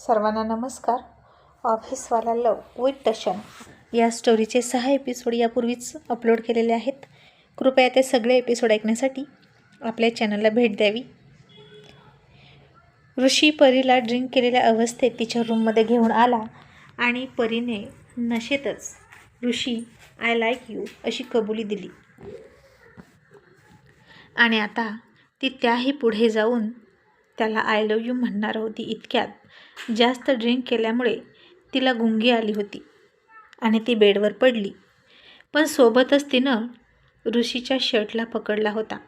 सर्वांना नमस्कार. ऑफिसवाला लव विथ टशन या स्टोरीचे सहा एपिसोड यापूर्वीच अपलोड केलेले आहेत. कृपया ते सगळे एपिसोड ऐकण्यासाठी आपल्या चॅनलला भेट द्यावी. ऋषी परीला ड्रिंक केलेल्या अवस्थेत तिच्या रूममध्ये घेऊन आला आणि परीने नशेतच ऋषी आय लाईक यू अशी कबुली दिली. आणि आता ती त्याही पुढे जाऊन त्याला आय लव यू म्हणणार होती इतक्यात. जास्त ड्रिंक केल्यामुळे तिला गुंगी आली होती आणि ती बेडवर पडली. पण सोबतच तिनं ऋषीच्या शर्टला पकडला होता.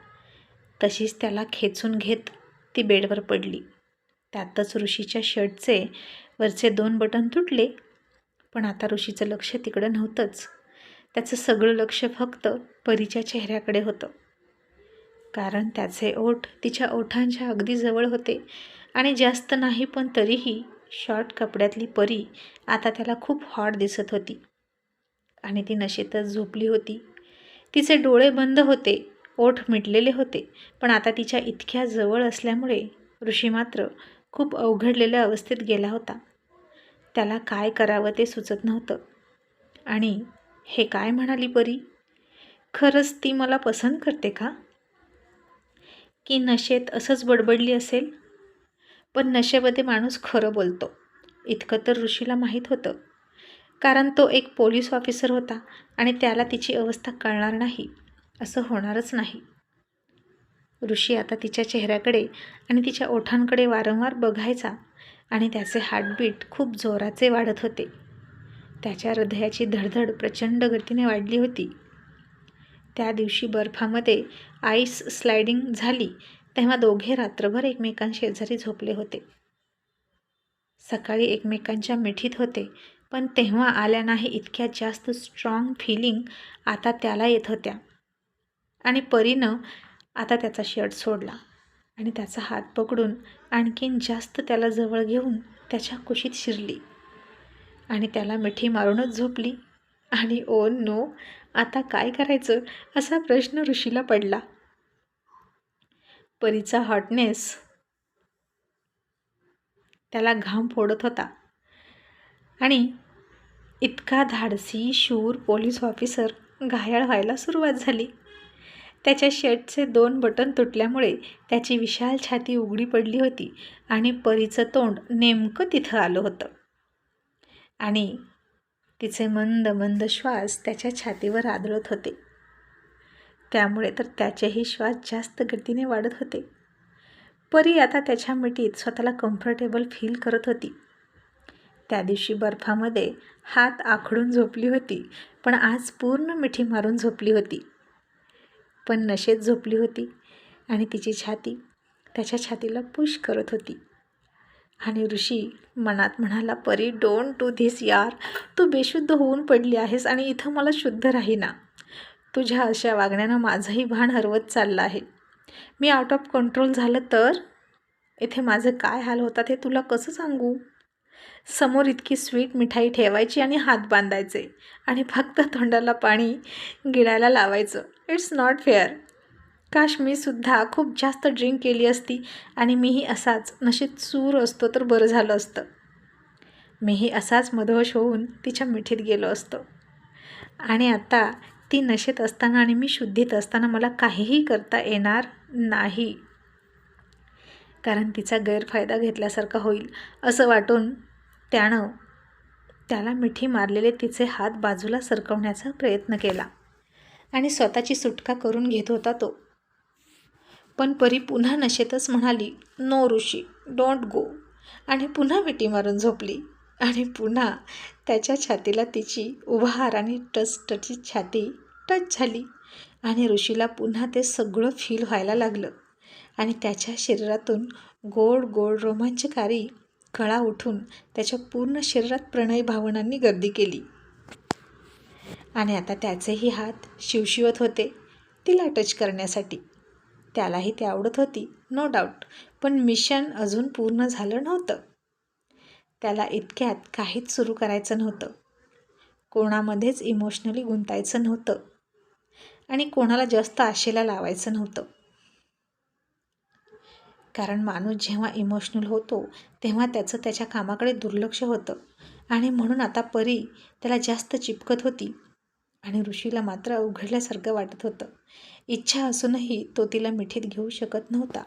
तशीच त्याला खेचून घेत ती बेडवर पडली. त्यातच ऋषीच्या शर्टचे वरचे दोन बटन तुटले. पण आता ऋषीचं लक्ष तिकडं नव्हतंच. त्याचं सगळं लक्ष फक्त परीच्या चेहऱ्याकडे होतं. कारण त्याचे ओठ तिच्या ओठांच्या अगदी जवळ होते. आणि जास्त नाही पण तरीही शॉर्ट कपड्यातली परी आता त्याला खूप हॉट दिसत होती. आणि ती नशेतच झोपली होती. तिचे डोळे बंद होते ओठ मिटलेले होते पण आता तिच्या इतक्या जवळ असल्यामुळे ऋषी मात्र खूप अवघडलेल्या अवस्थेत गेला होता. त्याला काय करावं ते सुचत नव्हतं. आणि हे काय म्हणाली परी? खरंच ती मला पसंत करते का? की नशेत असंच बडबडली असेल? पण नशेमध्ये माणूस खरं बोलतो. इतकं तर ऋषीला माहीत होतं. कारण तो एक पोलीस ऑफिसर होता आणि त्याला तिची अवस्था कळणार नाही. असं होणारच नाही. ऋषी आता तिच्या चेहऱ्याकडे आणि तिच्या ओठांकडे वारंवार बघायचा आणि त्याचे हार्टबीट खूप जोराचे वाढत होते. त्याच्या हृदयाची धडधड प्रचंड गतीने वाढली होती. त्या दिवशी बर्फामध्ये आईस स्लायडिंग झाली तेव्हा दोघे रात्रभर एकमेकांशेजारी झोपले होते. सकाळी एकमेकांच्या मिठीत होते पण तेव्हा आल्या नाही इतक्या जास्त स्ट्रॉंग फिलिंग आता त्याला येत होत्या. आणि परीनं आता त्याचा शर्ट सोडला आणि त्याचा हात पकडून आणखीन जास्त त्याला जवळ घेऊन त्याच्या कुशीत शिरली. आणि त्याला मिठी मारूनच झोपली. आणि ओ नो आता काय करायचं? असा प्रश्न ऋषीला पडला. परीचा हॉटनेस त्याला घाम फोडत होता. आणि इतका धाडसी शूर पोलीस ऑफिसर घायाळ व्हायला सुरुवात झाली. त्याच्या शर्टचे दोन बटन तुटल्यामुळे त्याची विशाल छाती उघडी पडली होती आणि परीचं तोंड नेमकं तिथं आलं होतं. आणि तिचे मंद मंद श्वास त्याच्या छातीवर आदळत होते. त्यामुळे तर त्याचेही श्वास जास्त गतीने वाढत होते. परी आता त्याच्या मिठीत स्वतःला कम्फर्टेबल फील करत होती. त्या दिवशी बर्फामध्ये हात आखडून झोपली होती पण आज पूर्ण मिठी मारून झोपली होती. पण नशेत झोपली होती आणि तिची छाती त्याच्या छातीला पुश करत होती. आणि ऋषी मनात म्हणाला परी डोंट डू धिस यार. तू बेशुद्ध होऊन पडली आहेस आणि इथं मला शुद्ध राहीना तुझ्या अशा वागण्यानं माझंही भान हरवत चाललं आहे. मी आउट ऑफ कंट्रोल झालं तर? इथे माझं काय हाल होतात हे तुला कसं सांगू? समोर इतकी स्वीट मिठाई ठेवायची आणि हात बांधायचे आणि फक्त तोंडाला पाणी गिळायला लावायचं. इट्स नॉट फेअर काश मी सुद्धा खूप जास्त ड्रिंक केली असती आणि मीही असाच नशीब चूर असतो तर बरं झालं असतं. मीही असाच मधवश होऊन तिच्या मिठीत गेलो असतो. आणि आता ती नशेत असताना आणि मी शुद्धीत असताना मला काहीही करता येणार नाही. कारण तिचा गैरफायदा घेतल्यासारखा होईल असं वाटून त्यानं त्याला मिठी मारलेले तिचे हात बाजूला सरकवण्याचा प्रयत्न केला आणि स्वतःची सुटका करून घेत होता तो. पण परी पुन्हा नशेतच म्हणाली नो ऋषी डोंट गो. आणि पुन्हा मिठी मारून झोपली आणि पुन्हा त्याच्या छातीला तिची उभार आणि टचटची छाती टच झाली आणि ऋषीला पुन्हा ते सगळं फील व्हायला लागलं. आणि त्याच्या शरीरातून गोड गोड रोमांचकारी कळा उठून त्याच्या पूर्ण शरीरात प्रणय भावनांनी गर्दी केली. आणि आता त्याचेही हात शिवशिवत होते तिला टच करण्यासाठी. त्यालाही ते आवडत होती नो डाऊट पण मिशन अजून पूर्ण झालं नव्हतं. त्याला इतक्यात काहीच सुरू करायचं नव्हतं. कोणामध्येच इमोशनली गुंतायचं नव्हतं. आणि कोणाला जास्त आशेला लावायचं नव्हतं. कारण माणूस जेव्हा इमोशनल होतो तेव्हा त्याचं त्याच्या कामाकडे दुर्लक्ष होतं. आणि म्हणून आता परी त्याला जास्त चिपकत होती आणि ऋषीला मात्र उघडल्यासारखं वाटत होतं. इच्छा असूनही तो तिला मिठीत घेऊ शकत नव्हता.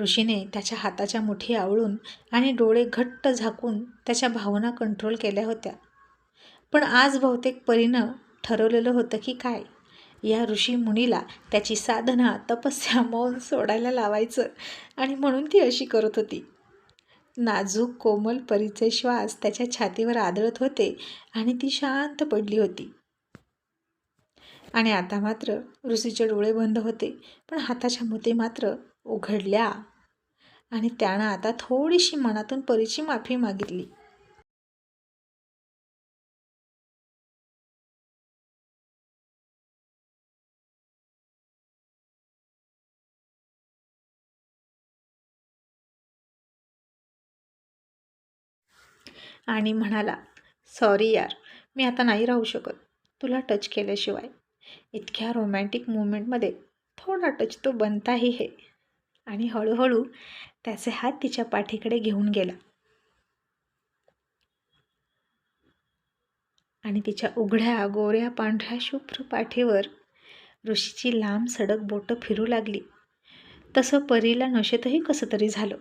ऋषीने त्याच्या हाताच्या मुठी आवळून आणि डोळे घट्ट झाकून त्याच्या भावना कंट्रोल केल्या होत्या. पण आज बहुतेक परीनं ठरवलेलं होतं की काय? या ऋषी मुनीला त्याची साधना तपस्या मौन सोडायला लावायचं आणि म्हणून ती अशी करत होती. नाजूक कोमल परीचे श्वास त्याच्या छातीवर आदळत होते आणि ती शांत पडली होती. आणि आता मात्र ऋषीचे डोळे बंद होते पण हाताच्या मुते मात्र उघडल्या आणि त्यानं आता थोडीशी मनातून परीची माफी मागितली. आणि म्हणाला सॉरी यार मी आता नाही राहू शकत. तुला टच केल्याशिवाय. इतक्या रोमॅन्टिक मुवमेंटमध्ये थोडा टच तो बनताही हे. आणि हळूहळू त्याचे हात तिच्या पाठीकडे घेऊन गेला. आणि तिच्या उघड्या गोऱ्या पांढऱ्या शुभ्र पाठीवर ऋषीची लांब सडक बोटं फिरू लागली. तसं परीला नशेतही कसं तरी झालं.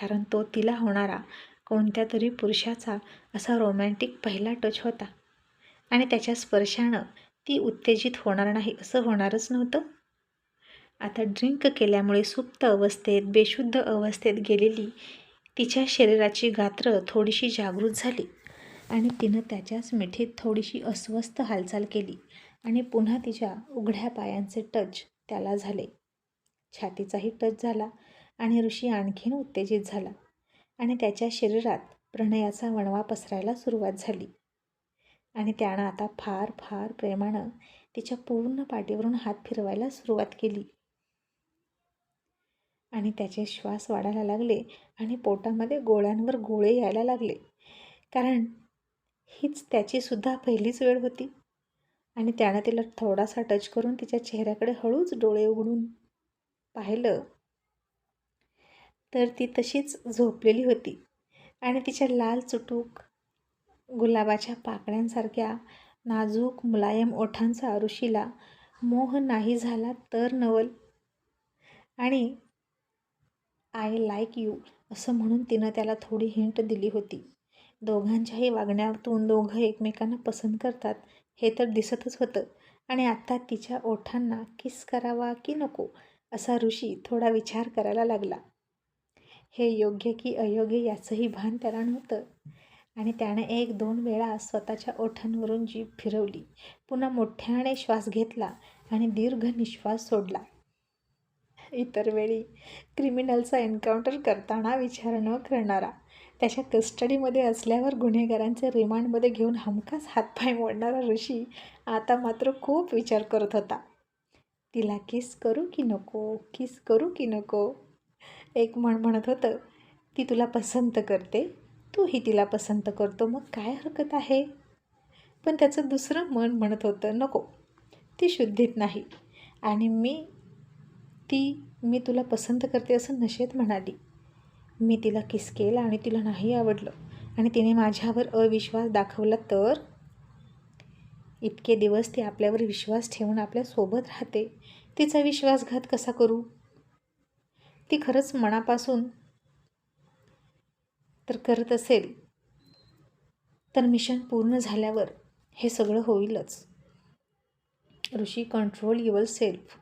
कारण तो तिला होणारा कोणत्या तरी पुरुषाचा असा रोमॅन्टिक पहिला टच होता. आणि त्याच्या स्पर्शानं ती उत्तेजित होणार नाही असं होणारच नव्हतं. आता ड्रिंक केल्यामुळे सुप्त अवस्थेत बेशुद्ध अवस्थेत गेलेली तिच्या शरीराची गात्र थोडीशी जागृत झाली आणि तिनं त्याच्याच मिठीत थोडीशी अस्वस्थ हालचाल केली आणि पुन्हा तिच्या उघड्या पायांचे टच त्याला झाले. छातीचाही टच झाला आणि ऋषी आणखीन उत्तेजित झाला. आणि त्याच्या शरीरात प्रणयाचा वणवा पसरायला सुरुवात झाली. आणि त्यानं आता फार फार प्रेमानं तिच्या पूर्ण पाठीवरून हात फिरवायला सुरुवात केली. आणि त्याचे श्वास वाढायला लागले आणि पोटामध्ये गोळ्यांवर गोळे यायला लागले. कारण हीच त्याचीसुद्धा पहिलीच वेळ होती. आणि त्यानं तिला थोडासा टच करून तिच्या चेहऱ्याकडे हळूच डोळे उघडून पाहिलं. तर ती तशीच झोपलेली होती. आणि तिच्या लाल चुटूक गुलाबाच्या पाकळ्यांसारख्या नाजूक मुलायम ओठांचा ऋषीला मोह नाही झाला तर नवल. आणि आय लाईक यू असं म्हणून तिनं त्याला थोडी हिंट दिली होती. दोघांच्याही वागण्यातून दोघं एकमेकांना पसंत करतात हे तर दिसतच होतं. आणि आत्ता तिच्या ओठांना किस करावा की नको असा ऋषी थोडा विचार करायला लागला. हे योग्य की अयोग्य याचंही भान त्याला नव्हतं आणि त्याने एक दोन वेळा स्वतःच्या ओठांवरून जीभ फिरवली. पुन्हा मोठ्याने श्वास घेतला आणि दीर्घ निश्वास सोडला. इतर वेळी क्रिमिनलचा एन्काउंटर करताना विचार न करणारा त्याच्या कस्टडीमध्ये असल्यावर गुन्हेगारांचे रिमांडमध्ये घेऊन हमखास हातपाय मोडणारा ऋषी आता मात्र खूप विचार करत होता. तिला किस करू की नको किस करू की नको? एक म्हण म्हणत होतं ती तुला पसंत करते तूही तिला पसंत करतो मग काय हरकत आहे? पण त्याचं दुसरं मन म्हणत होतं नको ती शुद्धीत नाही आणि मी ती मी तुला पसंत करते असं नशेत म्हणाली. मी तिला किस केला आणि तिला नाही आवडलं आणि तिने माझ्यावर अविश्वास दाखवला तर? इतके दिवस ती आपल्यावर विश्वास ठेवून आपल्यासोबत राहते. तिचा विश्वासघात कसा करू? ती खरंच मनापासून तर करत असेल तर मिशन पूर्ण झाल्यावर हे सगळं होईलच. ऋषी कंट्रोल युअर सेल्फ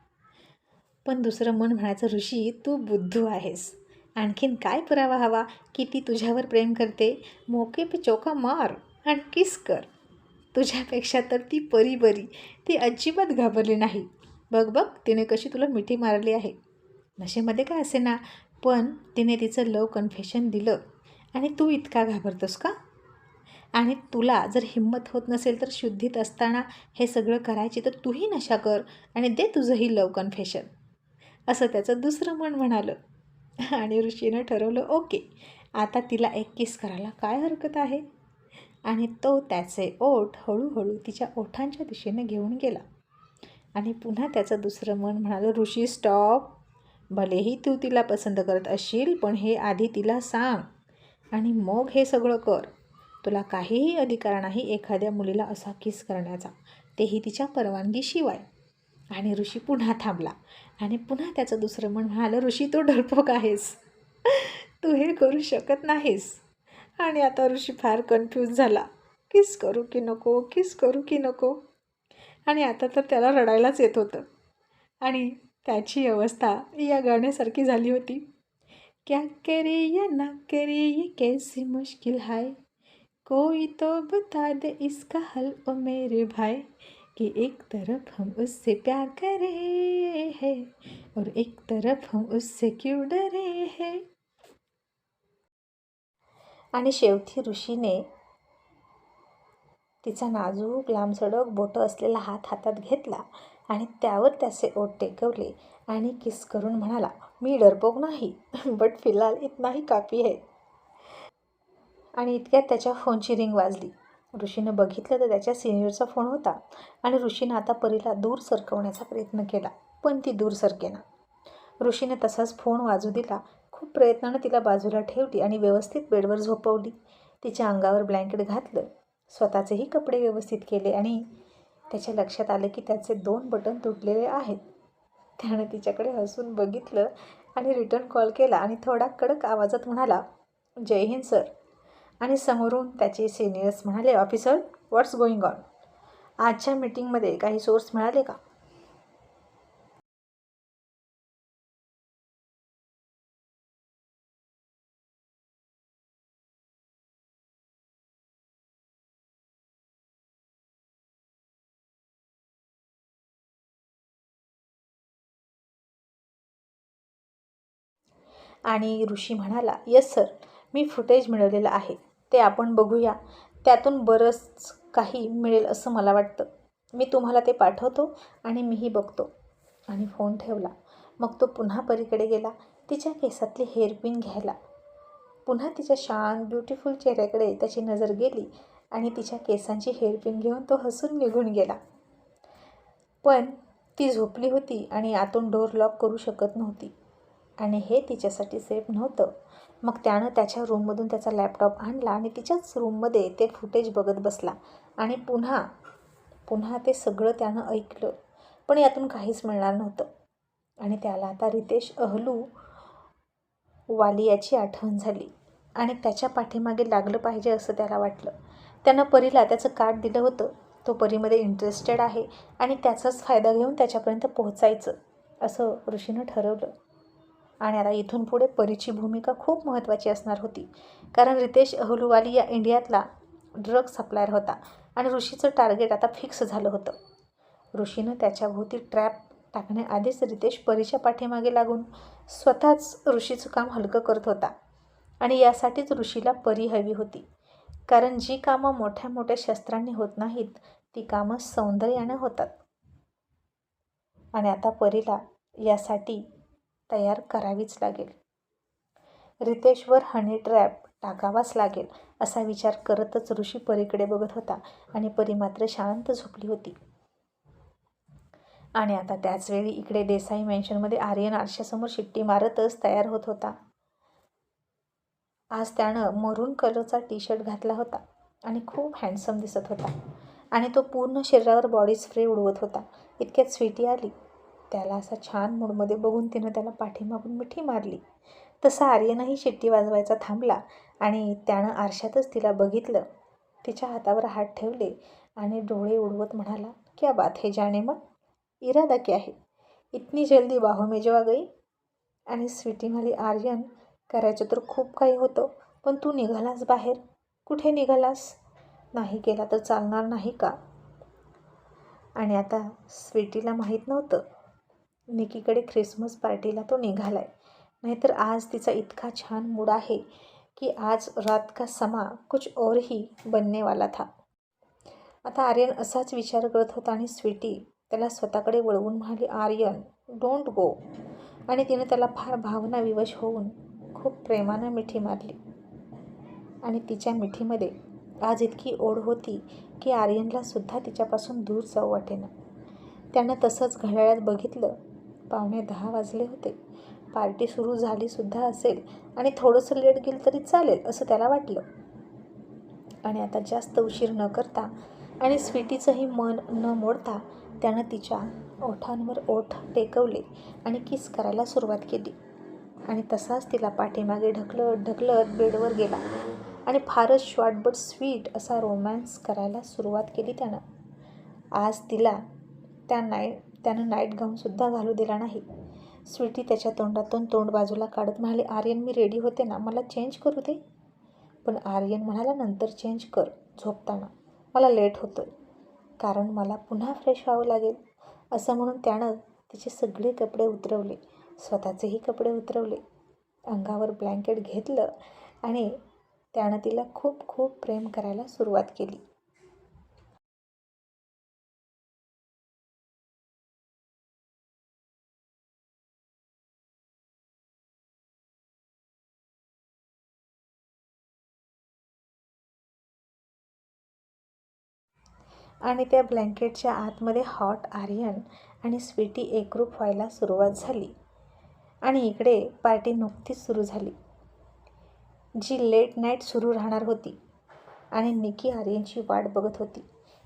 पण दुसरं मन म्हणायचं ऋषी तू बुद्धू आहेस. आणखीन काय पुरावा हवा? की ती तुझ्यावर प्रेम करते? मोके पे चोका मार आणि किस कर. तुझ्यापेक्षा तर ती परी बरी. ती अजिबात घाबरली नाही. बघ बघ तिने कशी तुला मिठी मारली आहे. नशेमध्ये काय असे ना पण तिने तिचं लव कन्फेशन दिलं. आणि तू इतका घाबरतोस का? आणि तुला जर हिंमत होत नसेल तर शुद्धीत असताना हे सगळं करायची तर तूही नशा कर आणि दे तुझंही लव कन्फेशन. असं त्याचं दुसरं मन म्हणालं. आणि ऋषीनं ठरवलं ओके आता तिला एक किस करायला काय हरकत आहे? आणि तो त्याचे ओठ हळूहळू तिच्या ओठांच्या दिशेने घेऊन गेला. आणि पुन्हा त्याचं दुसरं मन म्हणालं ऋषी स्टॉप भलेही तू तिला पसंत करत असशील पण हे आधी तिला सांग. आणि मग हे सगळं कर. तुला काहीही अधिकार नाही एखाद्या मुलीला असा किस करण्याचा. तेही तिच्या परवानगीशिवाय. आणि ऋषी पुन्हा थांबला. आणि पुन्हा त्याचं दुसरं मन म्हणालं ऋषी तू डरपोक आहेस. तू हे करू शकत नाहीस. आणि आता ऋषी फार कन्फ्यूज झाला. किस करू की नको? किस करू की नको? आणि आता तर त्याला रडायलाच येत होतं. आणि त्याची अवस्था या गाण्यासारखी झाली होती. क्या करे या ना करे ये कैसी मुश्किल हाय? कोई तो बता दे इसका हल ओ मेरे भाई कि एक तरफ हम उससे प्यार करे हैं और एक तरफ हम उससे क्यों डरे हैं? आणि शेवटी ऋषीने तिचा नाजूक लांबसडक बोटं असलेला हात हातात घेतला आणि त्यावर त्याचे ओठ टेकवले आणि किस करून म्हणाला मी डरपोक नाही बट फिलहाल इतनाही कापी आहे आणि इतक्यात त्याच्या फोनची रिंग वाजली. ऋषीनं बघितलं तर त्याच्या सिनियरचा फोन होता आणि ऋषीनं आता परीला दूर सरकवण्याचा प्रयत्न केला पण ती दूर सरकेना. ऋषीने तसाच फोन वाजू दिला खूप प्रयत्नानं तिला बाजूला ठेवली आणि व्यवस्थित बेडवर झोपवली. तिच्या अंगावर ब्लँकेट घातलं. स्वतःचेही कपडे व्यवस्थित केले आणि त्याच्या लक्षात आलं की त्याचे दोन बटन तुटलेले आहेत. त्यानं तिच्याकडे हसून बघितलं आणि रिटर्न कॉल केला आणि थोडा कडक आवाजात म्हणाला जय हिंद सर आणि समोरून त्याचे सिनियर्स म्हणाले ऑफिसर व्हॉट्स गोईंग ऑन आजच्या मीटिंगमध्ये काही सोर्स मिळाले का? आणि ऋषी म्हणाला येस सर मी फुटेज मिळवलेलं आहे. ते आपण बघूया. त्यातून बरंच काही मिळेल असं मला वाटतं. मी तुम्हाला ते पाठवतो आणि मीही बघतो. आणि फोन ठेवला. मग तो पुन्हा परीकडे गेला. तिच्या केसातली हेअरपिन घ्यायला. पुन्हा तिच्या शांत ब्युटिफुल चेहऱ्याकडे त्याची नजर गेली आणि तिच्या केसांची हेअरपिन घेऊन तो हसून निघून गेला. पण ती झोपली होती आणि आतून डोर लॉक करू शकत नव्हती. आणि हे तिच्यासाठी सेफ नव्हतं. मग त्यानं त्याच्या रूममधून त्याचा लॅपटॉप आणला आणि तिच्याच रूममध्ये ते फुटेज बघत बसला. आणि पुन्हा पुन्हा ते सगळं त्यानं ऐकलं. पण यातून काहीच मिळणार नव्हतं. आणि त्याला आता रितेश अहलू वालियाची आठवण झाली. आणि त्याच्या पाठीमागे लागलं पाहिजे असं त्याला वाटलं. त्यानं परीला त्याचं कार्ड दिलं होतं. तो परीमध्ये इंटरेस्टेड आहे आणि त्याचाच फायदा घेऊन त्याच्यापर्यंत पोहोचायचं असं ऋषीनं ठरवलं. आणि आता इथून पुढे परीची भूमिका खूप महत्त्वाची असणार होती. कारण रितेश अहलुवाली या इंडियातला ड्रग सप्लायर होता आणि ऋषीचं टार्गेट आता फिक्स झालं होतं. ऋषीनं त्याच्याभोवती ट्रॅप टाकण्याआधीच रितेश परीच्या पाठीमागे लागून स्वतःच ऋषीचं काम हलकं करत होता. आणि यासाठीच ऋषीला परी हवी होती. कारण जी कामं मोठ्या मोठ्या शस्त्रांनी होत नाहीत ती कामं सौंदर्याने होतात. आणि आता परीला यासाठी तयार करावीच लागेल. रितेशवर हनी ट्रॅप टाकावाच लागेल असा विचार करतच ऋषी परीकडे बघत होता आणि परी मात्र शांत झोपली होती. आणि आता त्याचवेळी इकडे देसाई मेन्शनमध्ये आर्यन आरशासमोर शिट्टी मारतच तयार होत होता. आज त्यानं मरून कलरचा टी शर्ट घातला होता आणि खूप हँडसम दिसत होता. आणि तो पूर्ण शरीरावर बॉडी स्प्रे उडवत होता. इतक्यात स्वीटी आली. त्याला असा छान मूडमध्ये बघून तिनं त्याला पाठीमागून मिठी मारली. तसा आर्यनही शिट्टी वाजवायचा थांबला आणि त्यानं आरशातच तिला बघितलं. तिच्या हातावर हात ठेवले आणि डोळे उडवत म्हणाला क्या बात है जाणे मग इरादा क्या है? इतनी जल्दी बाहो में जेव्हा गई? आणि स्वीटी म्हणाली आर्यन करायचं तर खूप काही होतं पण तू निघालास बाहेर. कुठे निघालास? नाही केला तर चालणार नाही का? आणि आता स्वीटीला माहीत नव्हतं निकीकडे ख्रिसमस पार्टीला तो निघाला आहे नाहीतर आज तिचा इतका छान मूड आहे की आज रात का समा कुछ और ही बनने वाला था. आता आर्यन असाच विचार करत होता आणि स्वीटी त्याला स्वतःकडे वळवून म्हणाली आर्यन डोंट गो आणि तिने त्याला फार भावना विवश होऊन खूप प्रेमानं मिठी मारली. आणि तिच्या मिठीमध्ये आज इतकी ओढ होती की आर्यनला सुद्धा तिच्यापासून दूर जाऊ वाटेना. त्यानं तसंच घड्याळ्यात बघितलं पावणे दहा वाजले होते. पार्टी सुरू झालीसुद्धा असेल आणि थोडंसं लेट गेलं तरी चालेल असं त्याला वाटलं. आणि आता जास्त उशीर न करता आणि स्वीटीचंही मन न मोडता त्यानं तिच्या ओठांवर ओठ टेकवले आणि किस करायला सुरुवात केली. आणि तसाच तिला पाठीमागे ढकलत ढकलत बेडवर गेला आणि फारच शॉर्ट बट स्वीट असा रोमॅन्स करायला सुरुवात केली त्यानं. आज तिला त्या नाईट त्यानं नाईट गाऊनसुद्धा घालू दिला नाही. स्वीटी त्याच्या तोंडातून तोंड बाजूला काढत म्हणाले आर्यन मी रेडी होते ना? मला चेंज करू दे. पण आर्यन म्हणाला नंतर चेंज कर झोपताना. मला लेट होतं कारण मला पुन्हा फ्रेश व्हावं लागेल. असं म्हणून त्यानं तिचे सगळे कपडे उतरवले स्वतःचेही कपडे उतरवले. अंगावर ब्लँकेट घेतलं आणि त्यानं तिला खूप खूप प्रेम करायला सुरुवात केली. आणि त्या ब्लँकेटच्या आतमध्ये हॉट आर्यन आणि स्वीटी एकरूप व्हायला सुरुवात झाली. आणि इकडे पार्टी नुकतीच सुरू झाली. जी लेट नाईट सुरू राहणार होती. आणि निकी आर्यनची वाट बघत होती.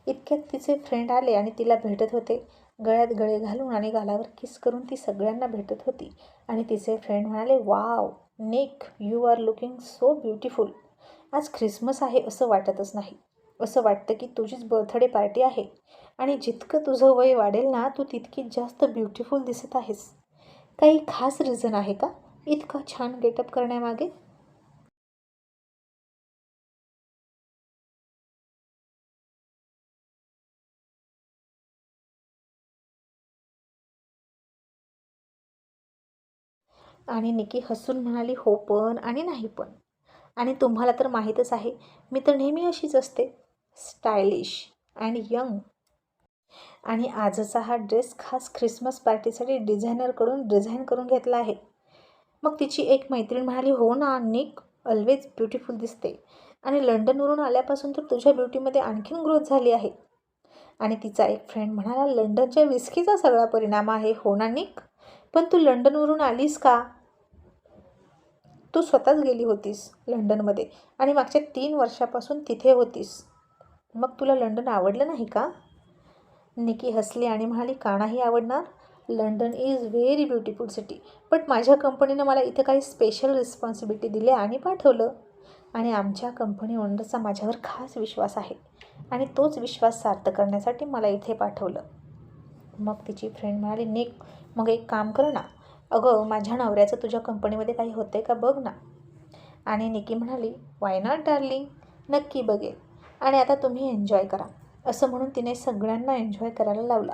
इतक्यात तिचे फ्रेंड आले आणि तिला भेटत होते. गळ्यात गळे घालून आणि गालावर किस करून ती सगळ्यांना भेटत होती. आणि तिचे फ्रेंड म्हणाले wow Nick you are looking so beautiful. आज ख्रिसमस आहे असं वाटतच नाही. असं वाटतं की तुझीच बर्थडे पार्टी आहे. आणि जितकं तुझं वय वाढेल ना तू तितकी जास्त ब्युटिफुल दिसत आहेस. काही खास रिझन आहे का? इतका छान गेटअप करण्यामागे? आणि निकी हसून म्हणाली हो पण आणि नाही पण. आणि तुम्हाला तर माहीतच आहे मी तर नेहमी अशीच असते. Stylish and young. आणि आजचा हा ड्रेस खास ख्रिसमस पार्टीसाठी डिझायनरकडून डिझाईन करून घेतला आहे. मग तिची एक मैत्रीण म्हणाली हो ना निक ऑलवेज ब्युटिफुल दिसते. आणि लंडनवरून आल्यापासून तर तुझ्या ब्युटीमध्ये आणखीन ग्रोथ झाली आहे. आणि तिचा एक फ्रेंड म्हणाला लंडनच्या विस्कीचा सगळा परिणाम आहे हो ना निक? पण तू लंडनवरून आलीस का? तू स्वतःच गेली होतीस लंडनमध्ये आणि मागच्या तीन वर्षापासून तिथे होतीस. मग तुला लंडन आवडलं नाही का? निकी हसली आणि म्हणाली का नाही आवडणार? London is very beautiful city but माझ्या कंपनीनं मला इथं काही स्पेशल रिस्पॉन्सिबिलिटी दिल्या आणि पाठवलं. आणि आमच्या कंपनी ओनरचा माझ्यावर खास विश्वास आहे. आणि तोच विश्वास सार्थ करण्यासाठी मला इथे पाठवलं. मग तिची फ्रेंड म्हणाली निक मग एक काम कर ना. अगं माझ्या नवऱ्याचं तुझ्या कंपनीमध्ये काही होतं आहे का बघ ना. आणि निकी म्हणाली वाय नॉट डार्लिंग नक्की बघेल. आणि आता तुम्ही एन्जॉय करा. असं म्हणून तिने सगळ्यांना एन्जॉय करायला लावला.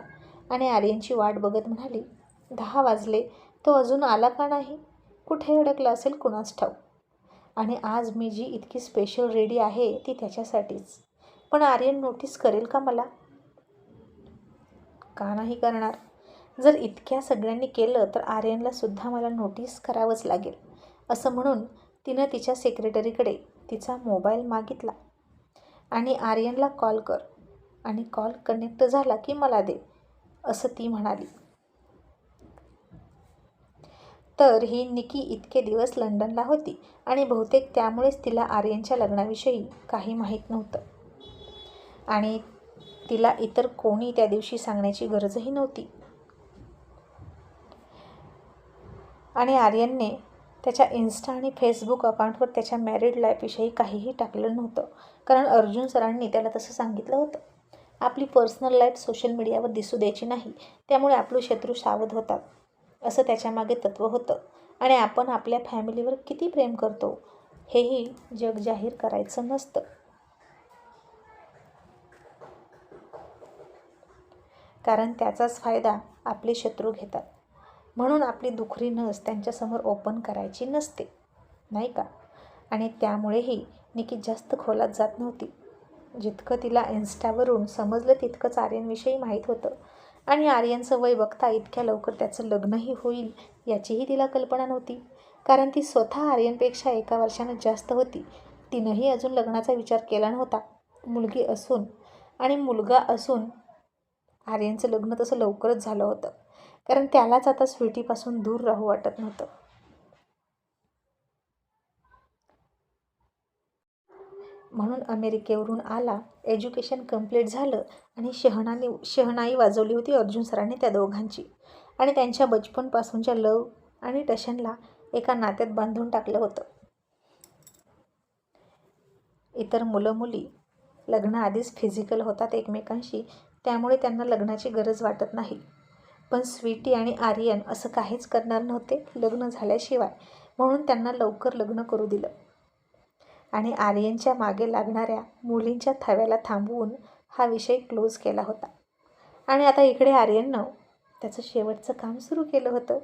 आणि आर्यनची वाट बघत म्हणाली दहा वाजले तो अजून आला का नाही? कुठे अडकला असेल कुणाच ठाऊ आणि आज मी जी इतकी स्पेशल रेडी आहे ती त्याच्यासाठीच. पण आर्यन नोटीस करेल का मला? का नाही करणार? जर इतक्या सगळ्यांनी केलं तर आर्यनला सुद्धा मला नोटीस करावंच लागेल. असं म्हणून तिनं तिच्या सेक्रेटरीकडे तिचा मोबाईल मागितला. आणि आर्यनला कॉल कर. आणि कॉल कनेक्ट झाला की मला दे असं ती म्हणाली. तर ही निकी इतके दिवस लंडनला होती आणि बहुतेक त्यामुळेच तिला आर्यनच्या लग्नाविषयी काही माहीत नव्हतं. आणि तिला इतर कोणी त्या दिवशी सांगण्याची गरजही नव्हती. आणि आर्यनने त्याच्या इन्स्टा आणि फेसबुक अकाउंटवर त्याच्या मॅरिड लाईफविषयी काहीही टाकलं नव्हतं. कारण अर्जुन सरांनी त्याला तसं सांगितलं होतं. आपली पर्सनल लाईफ सोशल मीडियावर दिसू द्यायची नाही त्यामुळे आपले शत्रू सावध होतात. असं त्याच्यामागे तत्त्व होतं. आणि आपण आपल्या फॅमिलीवर किती प्रेम करतो हेही जग जाहीर करायचं नसतं. कारण त्याचाच फायदा आपले शत्रू घेतात. म्हणून आपली दुखरी नस त्यांच्यासमोर ओपन करायची नसते. नाही का? आणि त्यामुळेही निकी जास्त खोलात जात नव्हती. जितकं तिला इन्स्टावरून समजलं तितकंच आर्यनविषयी माहीत होतं. आणि आर्यनचं वय बघता इतक्या लवकर त्याचं लग्नही होईल याचीही तिला कल्पना नव्हती. कारण ती स्वतः आर्यनपेक्षा एका वर्षानं जास्त होती. तिनंही अजून लग्नाचा विचार केला नव्हता. मुलगी असून आणि मुलगा असून आर्यनचं लग्न तसं लवकरच झालं होतं. कारण त्यालाच आता स्वीटीपासून दूर राहू वाटत नव्हतं. म्हणून अमेरिकेवरून आला. एज्युकेशन कंप्लीट झालं आणि शहनाने शहनाई वाजवली होती अर्जुन सरांनी त्या दोघांची. आणि त्यांच्या बचपनपासूनच्या लव आणि टशनला एका नात्यात बांधून टाकलं होतं. इतर मुलं मुली लग्नाआधीच फिजिकल होतात एकमेकांशी त्यामुळे त्यांना लग्नाची गरज वाटत नाही. पण स्वीटी आणि आर्यन असं काहीच करणार नव्हते लग्न झाल्याशिवाय. म्हणून त्यांना लवकर लग्न करू दिलं. आणि आर्यनच्या मागे लागणाऱ्या मुलींच्या थव्याला थांबवून हा विषय क्लोज केला होता. आणि आता इकडे आर्यननं त्याचं शेवटचं काम सुरू केलं होतं.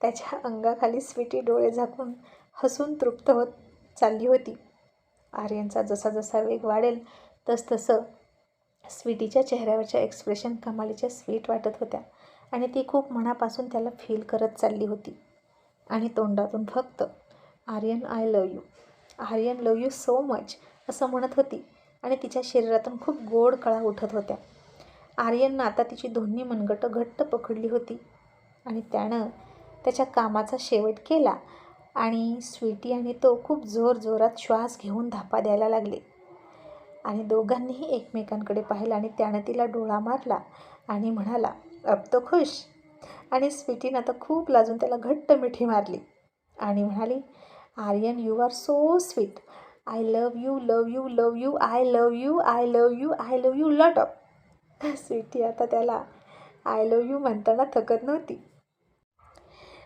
त्याच्या अंगाखाली स्वीटी डोळे झाकून हसून तृप्त होत चालली होती. आर्यनचा जसा जसा वेग वाढेल तसतसं स्वीटीच्या चेहऱ्यावरच्या एक्सप्रेशन कमालीच्या स्वीट वाटत होत्या आणि ती खूप मनापासून त्याला फील करत चालली होती. आणि तोंडातून फक्त Aryan I love you Aryan love you so much असं म्हणत होती आणि तिच्या शरीरातून खूप गोड कळा उठत होत्या. आर्यननं आता तिची दोन्ही मनगटं घट्ट पकडली होती आणि त्यानं त्याच्या कामाचा शेवट केला आणि स्वीटी आणि तो खूप जोर जोरात श्वास घेऊन धापा द्यायला लागले. आणि दोघांनीही एकमेकांकडे पाहिलं आणि त्यानं तिला डोळा मारला आणि म्हणाला अब तो खुश. आणि स्वीटीनं आता खूप लाजून त्याला घट्ट मिठी मारली आणि म्हणाली Aryan you are so sweet I love you love you love you I love you I love you I love you lot of Sweetie आता त्याला आय लव यू म्हणताना थकत नव्हती.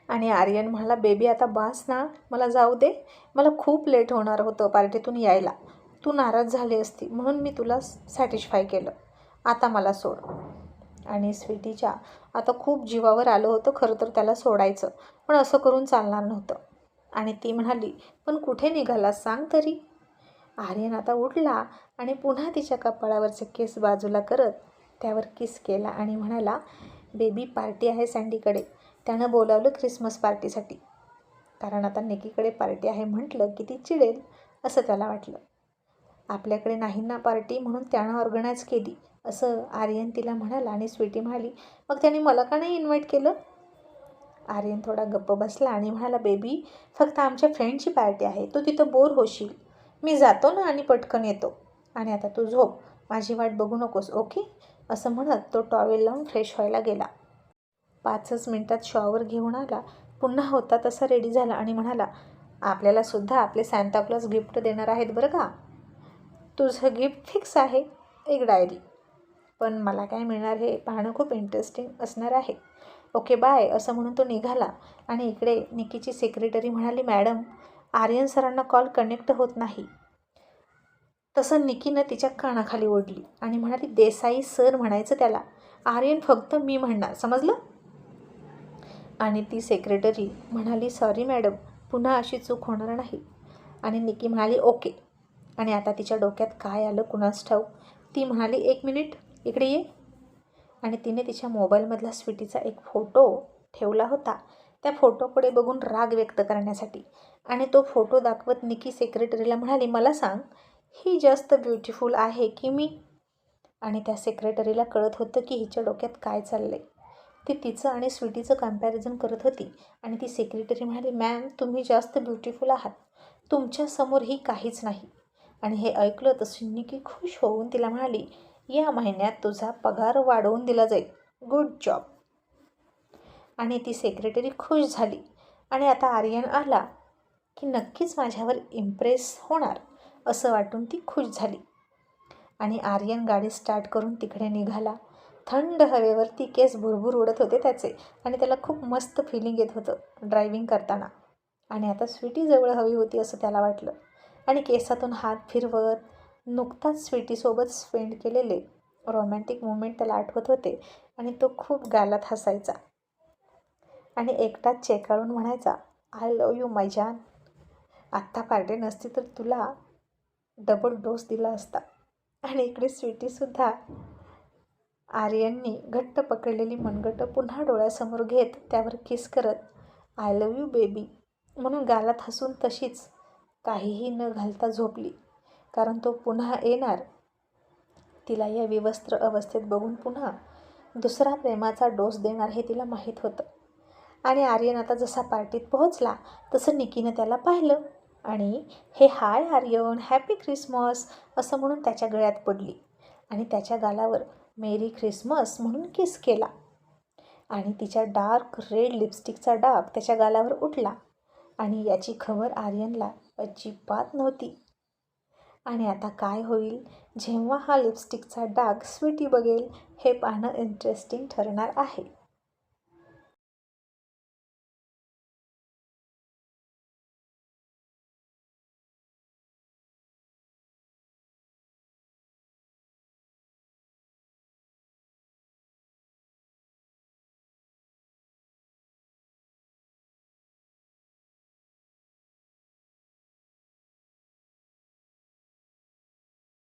आणि आर्यन म्हणाला बेबी आता बास ना मला जाऊ दे. मला खूप लेट होणार होतं पार्टीतून यायला. तू नाराज झाली असती म्हणून मी तुला सॅटिस्फाय केलं. आता मला सोड. आणि स्वीटीच्या आता खूप जीवावर आलं होतं खरं तर त्याला सोडायचं. पण असं करून चालणार नव्हतं. आणि ती म्हणाली पण कुठे निघाला सांग तरी. आर्यन आता उठला आणि पुन्हा तिच्या कपाळावरचे केस बाजूला करत त्यावर किस केला आणि म्हणाला बेबी पार्टी आहे सँडीकडे. त्यानं बोलावलं ख्रिसमस पार्टीसाठी. कारण आता निकीकडे पार्टी आहे म्हटलं की ती चिडेल असं त्याला वाटलं. आपल्याकडे नाही ना पार्टी म्हणून त्यानं ऑर्गनाईज केली असं आर्यन तिला म्हणाला आणि स्वीटी म्हणाली मग त्याने मला का नाही इन्व्हाइट केलं? आर्यन थोडा गप्प बसला आणि म्हणाला बेबी फक्त आमच्या फ्रेंडची पार्टी आहे. तू तिथं बोर होशील. मी जातो ना आणि पटकन येतो. आणि आता तू झोप. माझी वाट बघू नकोस ओके? असं म्हणत तो टॉवेल लावून फ्रेश व्हायला गेला. पाचच मिनटात शॉवर घेऊन आला. पुन्हा होता तसा रेडी झाला आणि म्हणाला आपल्याला सुद्धा आपले सॅन्ताक्लॉज गिफ्ट देणार आहेत बरं का? तुझं गिफ्ट फिक्स आहे एक डायरी पण मला काय मिळणार हे पाहणं खूप इंटरेस्टिंग असणार आहे. ओके बाय असं म्हणून तो निघाला. आणि इकडे निकीची सेक्रेटरी म्हणाली मॅडम आर्यन सरांना कॉल कनेक्ट होत नाही. तसं निकीनं तिच्या कानाखाली ओढली आणि म्हणाली देसाई सर म्हणायचं त्याला. आर्यन फक्त मी म्हणणार समजलं? आणि ती सेक्रेटरी म्हणाली सॉरी मॅडम पुन्हा अशी चूक होणार नाही. आणि निकी म्हणाली ओके. आणि आता तिच्या डोक्यात काय आलं कुणास ठाऊ ती म्हणाली एक मिनिट इकडे ये. आणि तिने तिच्या मोबाईलमधला स्वीटीचा एक फोटो ठेवला होता. त्या फोटोकडे बघून राग व्यक्त करण्यासाठी. आणि तो फोटो दाखवत निकी सेक्रेटरीला म्हणाली मला सांग ही जास्त ब्युटिफुल आहे की मी? आणि त्या सेक्रेटरीला कळत होतं की हिच्या डोक्यात काय चाललं आहे ती तिचं आणि स्वीटीचं कंपॅरिझन करत होती. आणि ती सेक्रेटरी म्हणाली मॅम तुम्ही जास्त ब्युटिफुल आहात. तुमच्यासमोर ही काहीच नाही. आणि हे ऐकलं तर निकी खुश होऊन तिला म्हणाली या महिन्यात तुझा पगार वाढवून दिला जाईल. Good job. आणि ती सेक्रेटरी खुश झाली. आणि आता आर्यन आला की नक्कीच माझ्यावर इम्प्रेस होणार असं वाटून ती खुश झाली. आणि आर्यन गाडी स्टार्ट करून तिकडे निघाला. थंड हवेवरती केस भुरभुर उडत होते त्याचे आणि त्याला खूप मस्त फिलिंग येत होतं ड्रायव्हिंग करताना. आणि आता स्वीटी जवळ हवी होती असं त्याला वाटलं. आणि केसातून हात फिरवत नुकताच स्वीटीसोबत स्पेंड केलेले रोमॅन्टिक मुमेंट त्याला आठवत होते आणि तो खूप गालात हसायचा. आणि एकटाच चेकाळून म्हणायचा आय लव यू माय जान आत्ता पार्टी नसती तर तुला डबल डोस दिला असता. आणि इकडे स्वीटीसुद्धा आर्यननी घट्ट पकडलेली मनगट पुन्हा डोळ्यासमोर घेत त्यावर किस करत आय लव यू बेबी म्हणून गालात हसून तशीच काहीही न घालता झोपली. कारण तो पुन्हा येणार. तिला या विवस्त्र अवस्थेत बघून पुन्हा दुसरा प्रेमाचा डोस देणार हे तिला माहीत होतं. आणि आर्यन आता जसा पार्टीत पोहोचला तसं निकीनं त्याला पाहिलं. आणि हे हाय आर्यन हॅपी ख्रिसमस असं म्हणून त्याच्या गळ्यात पडली. आणि त्याच्या गालावर मेरी ख्रिसमस म्हणून किस केला. आणि तिच्या डार्क रेड लिपस्टिकचा डाग त्याच्या गालावर उठला. आणि याची खबर आर्यनला अजिबात नव्हती. आणि आता काय होईल? जेव्हा हा लिपस्टिकचा डाग स्वीटी बघेल हे पाहणं इंटरेस्टिंग ठरणार आहे.